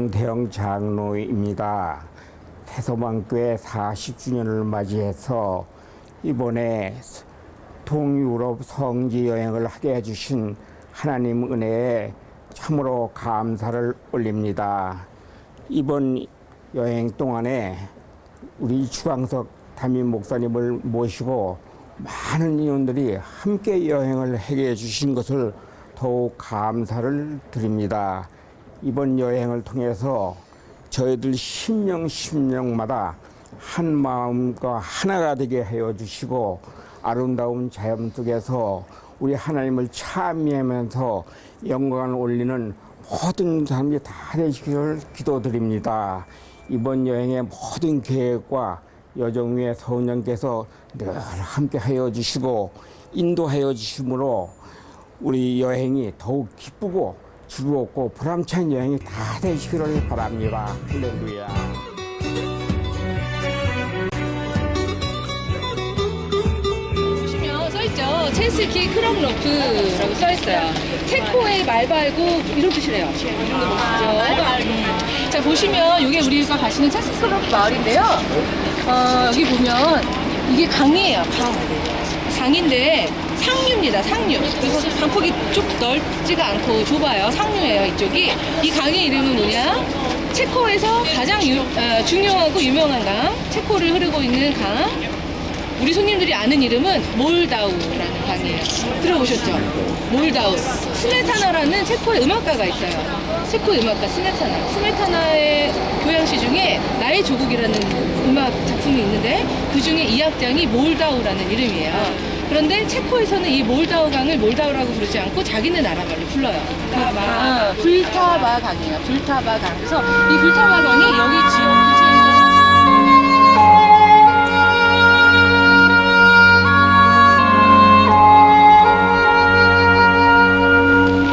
정태영 장로입니다. 태소망교회 40주년을 맞이해서 이번에 동유럽 성지 여행을 하게 해주신 하나님 은혜에 참으로 감사를 올립니다. 이번 여행 동안에 우리 주광석 담임 목사님을 모시고 많은 인원들이 함께 여행을 하게 해주신 것을 더욱 감사를 드립니다. 이번 여행을 통해서 저희들 심령 심령마다 한 마음과 하나가 되게 하여 주시고 아름다운 자연 속에서 우리 하나님을 찬미하면서 영광을 올리는 모든 사람이 다 되시기를 기도드립니다. 이번 여행의 모든 계획과 여정 위에 서운영께서 늘 함께 하여 주시고 인도하여 주심으로 우리 여행이 더욱 기쁘고 즐겁고 보람찬 여행이 다 되시기를 바랍니다. 할렐루야. 보시면 써있죠. 첼스키 크롱로프라고 써있어요. 체코의 말발구 이런 뜻이래요. 아, 자 보시면 이게 우리가 가시는 첼스 크롱로프 마을인데요. 어, 여기 보면 이게 강이에요. 강. 강인데 상류입니다. 상류. 그래서 강폭이 쭉 넓지가 않고 좁아요. 상류예요. 이쪽이. 이 강의 이름은 뭐냐? 체코에서 가장 유- 어, 중요하고 유명한 강. 체코를 흐르고 있는 강. 우리 손님들이 아는 이름은 몰다우라는 강이에요. 들어보셨죠? 몰다우. 스메타나라는 체코의 음악가가 있어요. 체코 음악가 스메타나. 스메타나의 교향시 중에 나의 조국이라는 음악 작품이 있는데 그 중에 이 악장이 몰다우라는 이름이에요. 그런데 체코에서는 이 몰다우 강을 몰다우라고 부르지 않고 자기네 나라 말로 불러요. 불타바. 불타바 강이에요. 불타바 강. 그래서 이 불타바 강이 여기 지역 근처에서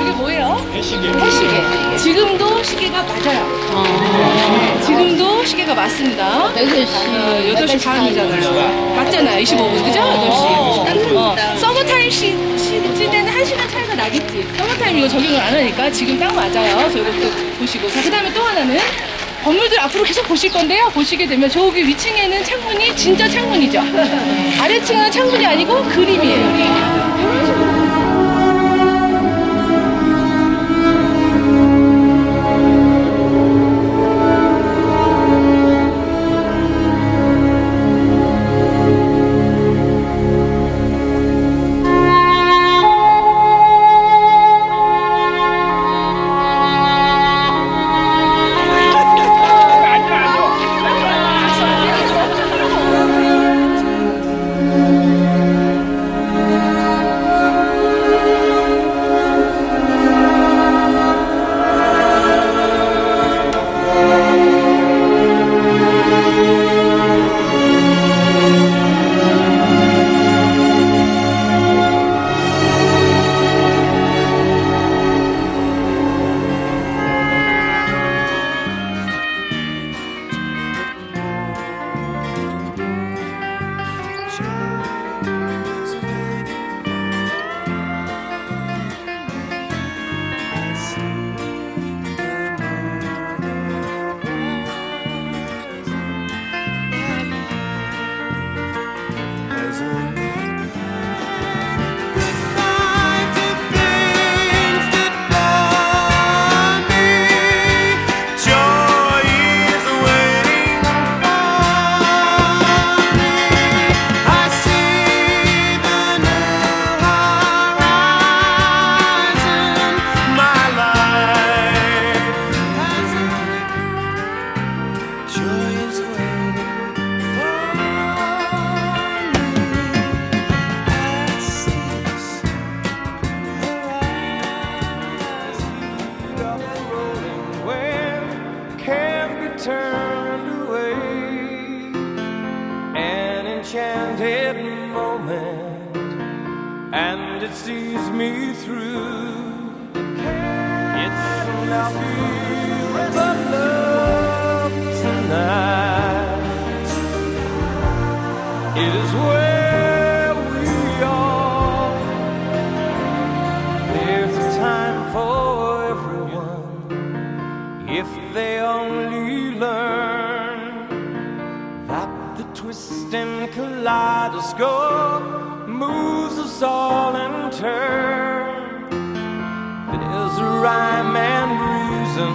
이게 뭐예요? 해시계. 해시계. 지금도 시계가 맞아요. 네, 지금도 시계가 맞습니다. 8시. 8시 반이잖아요. 맞잖아요. 25분. 그죠? 8시. 어, 서머타임 시, 시, 시대는 1시간 차이가 나겠지. 서머타임 이거 적용을 안 하니까 지금 딱 맞아요. 그래서 이것도 보시고. 자, 그 다음에 또 하나는 건물들 앞으로 계속 보실 건데요. 보시게 되면 저기 위층에는 창문이 진짜 창문이죠. 아래층은 창문이 아니고 그림이에요. Turned away. An enchanted moment, and it sees me through. It's enough kaleidoscope moves us all in turn. There's a rhyme and reason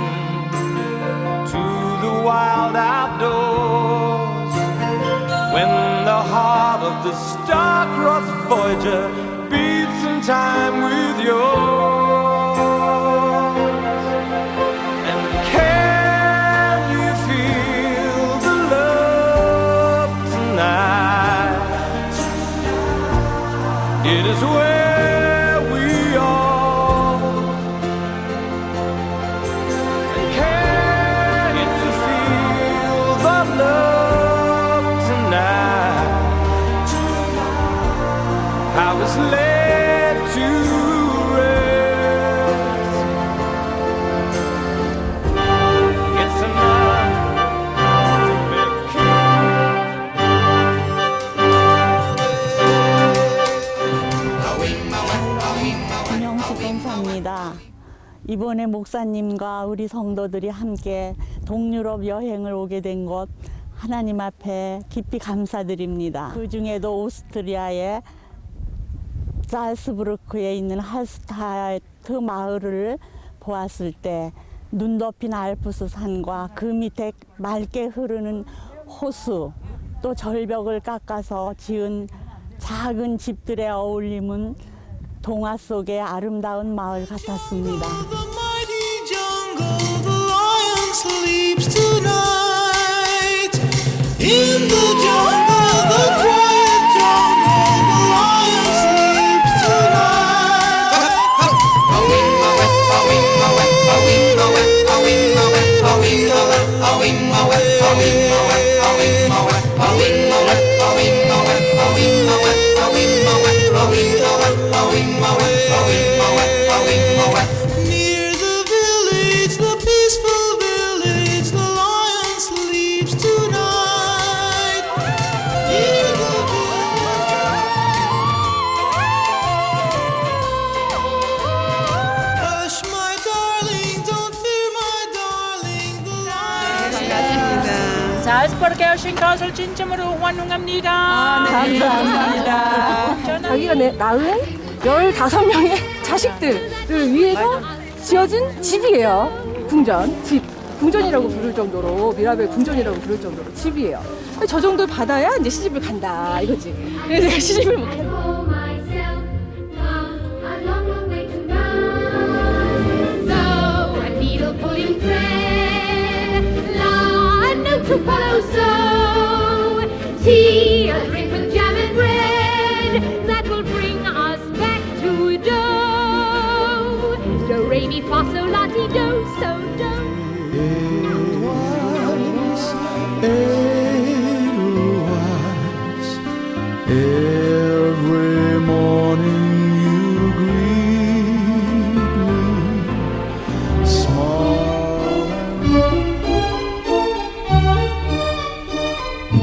to the wild outdoors. When the heart of the star-crossed Voyager 이번에 목사님과 우리 성도들이 함께 동유럽 여행을 오게 된 것 하나님 앞에 깊이 감사드립니다. 그 중에도 오스트리아의 살스부르크에 있는 할스타트 마을을 보았을 때 눈 덮인 알프스 산과 그 밑에 맑게 흐르는 호수 또 절벽을 깎아서 지은 작은 집들의 어울림은 동화 속의 아름다운 마을 같았습니다. 지어진 집이에요. 궁전, 집. 궁전이라고 부를 정도로, 미라벨 궁전이라고 부를 정도로 집이에요. 저 정도를 받아야 이제 시집을 간다, 이거지. 그래서 내가 시집을 못 drink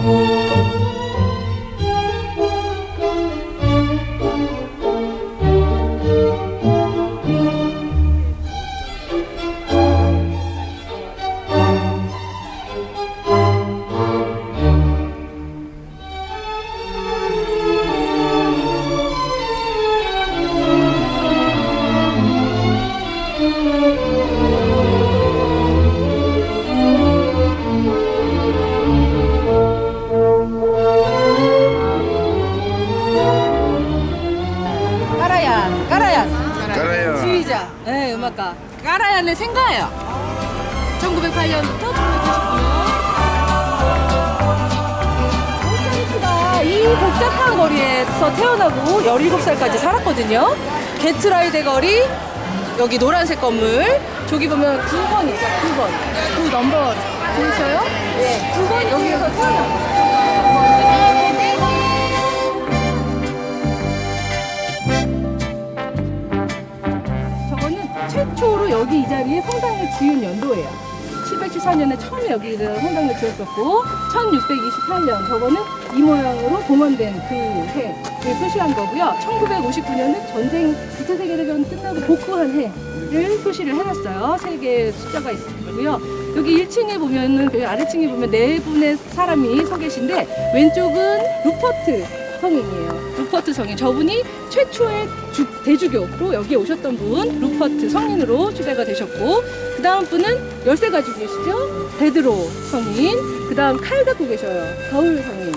까라 거리에서 태어나고 17살까지 살았거든요. 게트라이 대거리, 여기 노란색 건물, 저기 보면 9번 있죠, 9번. 9 넘버 보이셔요? 네. 9번 여기에서 태어났어요. 저거는 최초로 여기 이 자리에 성당을 지은 연도예요. 774년에 처음에 여기를 성당을 지었었고 1628년 저거는 이 모양으로 동원된 그 해를 표시한 거고요. 1959년은 전쟁 2차 세계대전 끝나고 복구한 해를 표시를 해놨어요. 세 개의 숫자가 있고요. 여기 1층에 보면은 그 아래층에 보면 네 분의 사람이 서 계신데 왼쪽은 루퍼트 성인이에요. 루퍼트 성인. 저분이 최초의 주- 대주교로 여기에 오셨던 분 루퍼트 성인으로 초대가 되셨고 그 다음 분은 열쇠 가지고 계시죠? 베드로 성인. 그 다음 칼 갖고 계셔요. 바울 성인.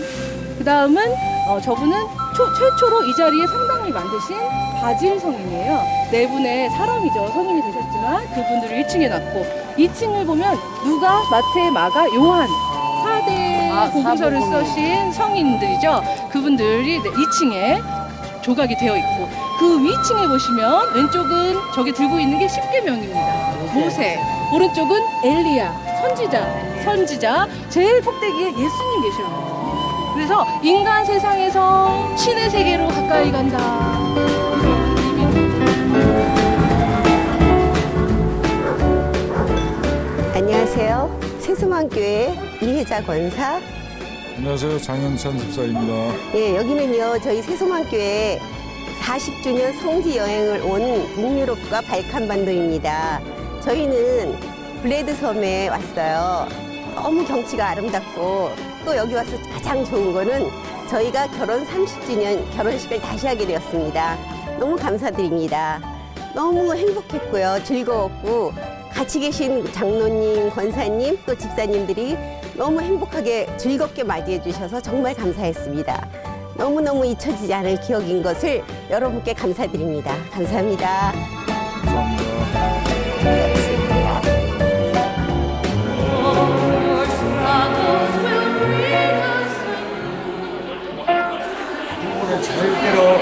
그 다음은 어, 저분은 초- 최초로 이 자리에 성당을 만드신 바질 성인이에요. 네 분의 사람이죠. 성인이 되셨지만 그분들을 1층에 놨고 2층을 보면 누가, 마태, 마가, 요한 4대 아, 복음서를 사복음이. 써신 성인들이죠. 그분들이 2층에 조각이 되어 있고 그 위층에 보시면 왼쪽은 저기 들고 있는 게 십계명입니다. 모세. 오른쪽은 엘리야 선지자 선지자 제일 꼭대기에 예수님 계셔요. 그래서 인간 세상에서 신의 세계로 가까이 간다. 안녕하세요. 세수만교회 이혜자 권사. 안녕하세요. 장영찬 집사입니다. 예, 여기는요, 저희 세수만교회 40주년 성지 여행을 온 북유럽과 발칸반도입니다. 저희는 블레드 섬에 왔어요. 너무 경치가 아름답고 또 여기 와서 가장 좋은 거는 저희가 결혼 30주년 결혼식을 다시 하게 되었습니다. 너무 감사드립니다. 너무 행복했고요. 즐거웠고 같이 계신 장로님, 권사님, 또 집사님들이 너무 행복하게 즐겁게 맞이해 주셔서 정말 감사했습니다. 너무너무 잊혀지지 않을 기억인 것을 여러분께 감사드립니다. 감사합니다. 절대로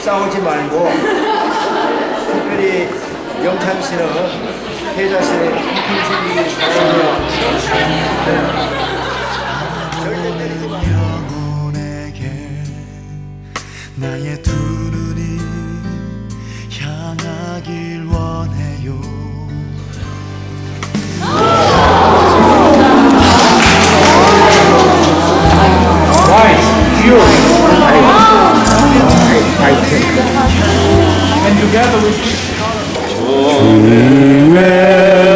싸우지 말고 특별히 영찬 씨는 씨의 평생이. 절대 때리지 마. 영혼에게 나의 두 눈이 향하길 원해요 주 의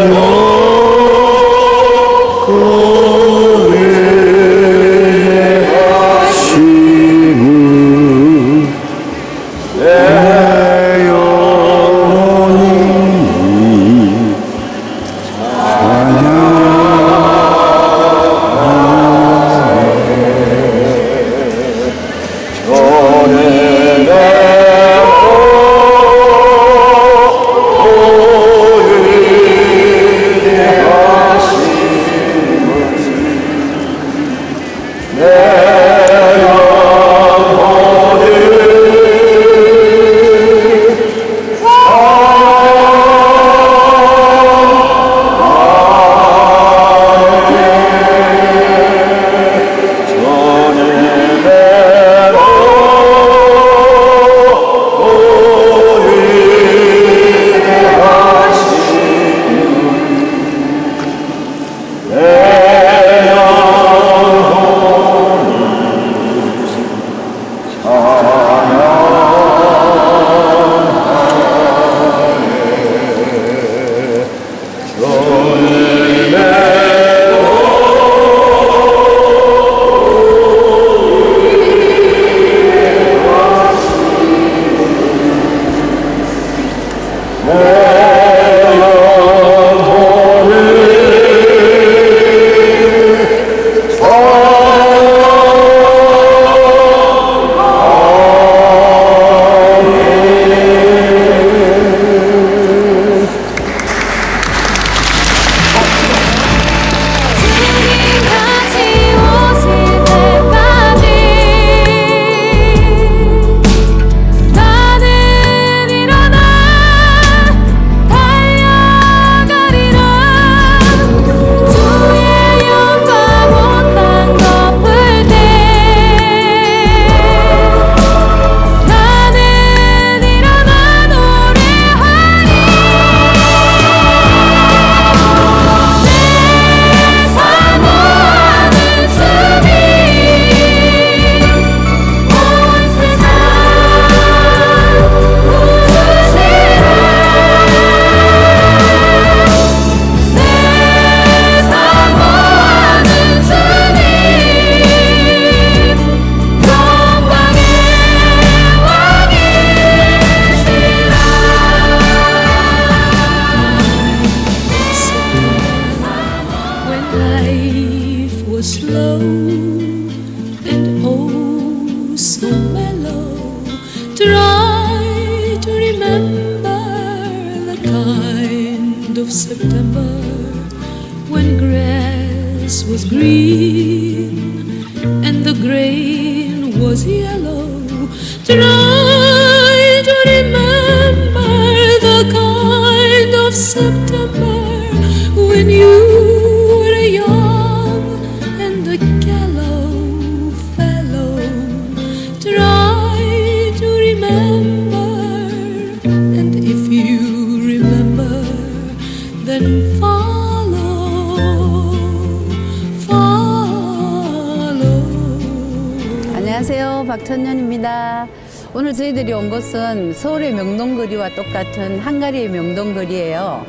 천년입니다. 오늘 저희들이 온 곳은 서울의 명동거리와 똑같은 한가리의 명동거리예요.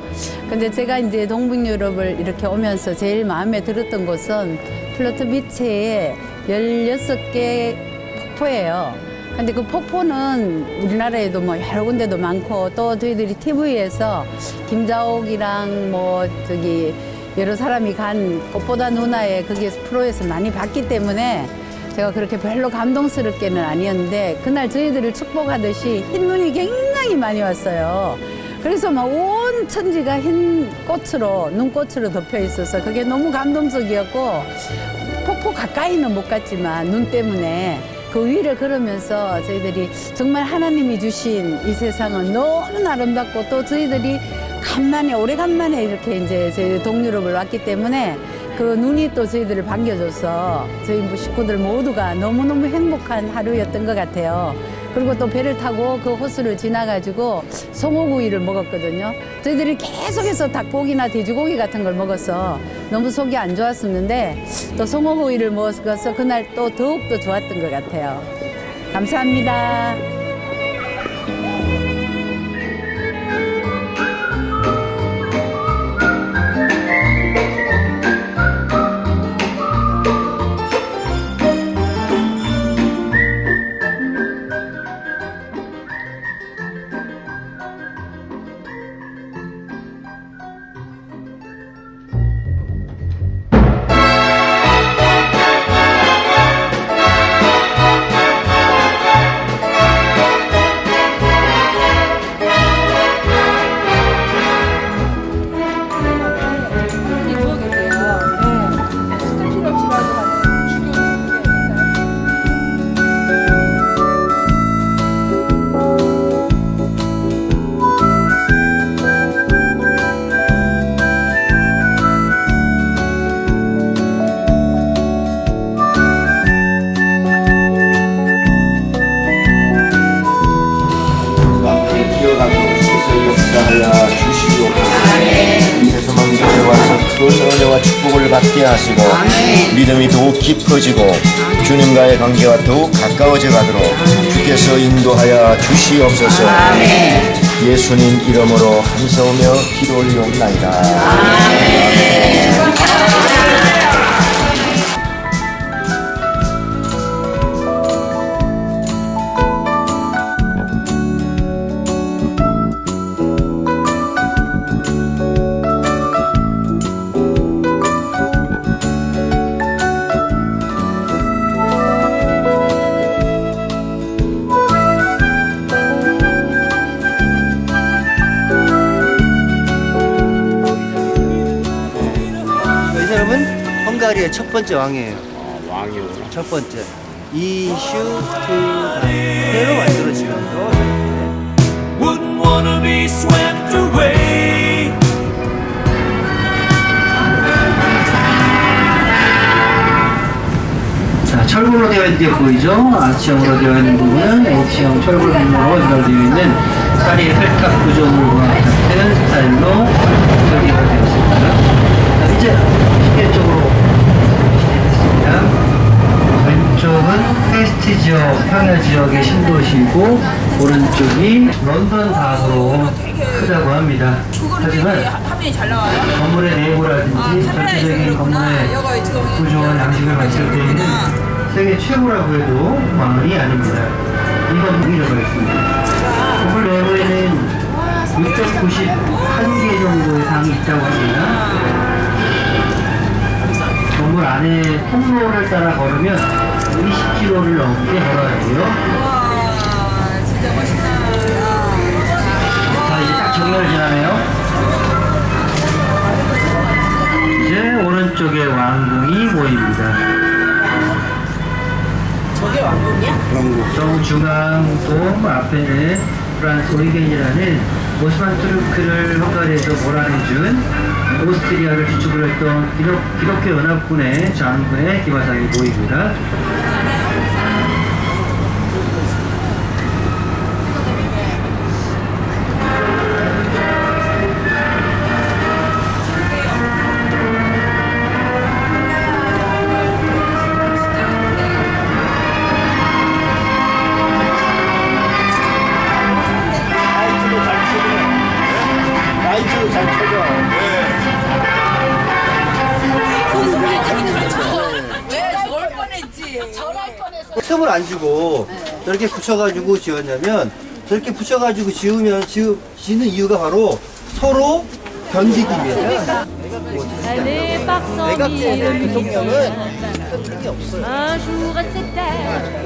근데 제가 이제 동북 유럽을 이렇게 오면서 제일 마음에 들었던 곳은 플로트 비치의 16개 폭포예요. 근데 그 폭포는 우리나라에도 뭐 여러 군데도 많고 또 저희들이 TV에서 김자옥이랑 뭐 저기 여러 사람이 간 꽃보다 누나의 거기에서 프로에서 많이 봤기 때문에 제가 그렇게 별로 감동스럽게는 아니었는데 그날 저희들을 축복하듯이 흰눈이 굉장히 많이 왔어요. 그래서 막 온 천지가 흰 꽃으로 눈꽃으로 덮여 있어서 그게 너무 감동적이었고 폭포 가까이는 못 갔지만 눈 때문에 그 위를 걸으면서 저희들이 정말 하나님이 주신 이 세상은 너무 아름답고 또 저희들이 간만에 오래간만에 이렇게 이제 저희 동유럽을 왔기 때문에 그 눈이 또 저희들을 반겨줘서 저희 뭐 식구들 모두가 너무너무 행복한 하루였던 것 같아요. 그리고 또 배를 타고 그 호수를 지나가지고 송어구이를 먹었거든요. 저희들이 계속해서 닭고기나 돼지고기 같은 걸 먹어서 너무 속이 안 좋았었는데 또 송어구이를 먹어서 그날 또 더욱더 좋았던 것 같아요. 감사합니다. 복을 받게 하시고 믿음이 더욱 깊어지고 주님과의 관계가 더욱 가까워져 가도록 주께서 인도하여 주시옵소서. 예수님 이름으로 감사하며 기도 올리옵나이다. 이 헝가리의 첫 번째 왕이에요. 왕이구나. 첫 번째. 이슈트로 만들어지면서 Wouldn't wanna be swept away. 자, 철골로 되어 있는 게 보이죠? R치형으로 되어 있는 부분은 H형 철골 분모로 연결되어 있는 다리의 혈탑 구조물과 같은 스타일로 설계가 되었습니다. 자, 이제 시계 쪽으로 쪽은 퀘스트 지역, 평야 지역의 신도시고 오른쪽이 런던 다으로 크다고 합니다. 하지만 건물의 내부라든지 전체적인 건물의 구조와 양식을 봤을 때에는 세계 최고라고 해도 과언이 아닙니다. 이건 무기라고 했습니다. 건물 내부에는 691개 정도의 방이 있다고 합니다. 건물 안에 통로를 따라 걸으면 20km를 넘게 걸어야 돼요. 진짜 멋있다. 자, 이제 딱 정면을 지나네요. 이제 오른쪽에 왕궁이 보입니다. 저게 왕궁이야? 정중앙 동 앞에는 프랑스 오이겐이라는 오스만 투르크를 헝가리에서 몰아내준 오스트리아를 주축으로 했던 기독, 기독교 연합군의 장군의 기마상이 보입니다. 틈을 안 주고 저렇게 붙여가지고 지었냐면 저렇게 붙여가지고 지으면 지, 짓는 이유가 바로 서로 견디기 위해서 내 박성이 이름이 대통령은 틀린 게 없어요. Un jour c'était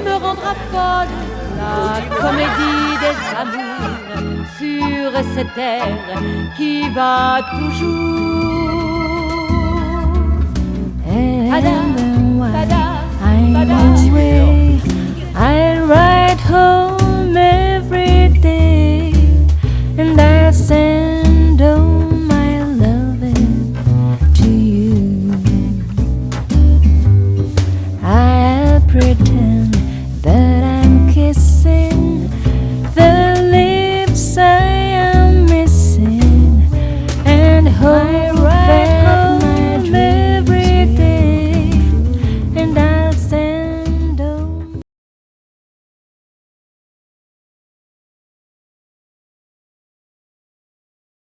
me rendra folle la comédie des amours sur cette terre qui va toujours. Pada, pada, pada, pada. I'll ride home.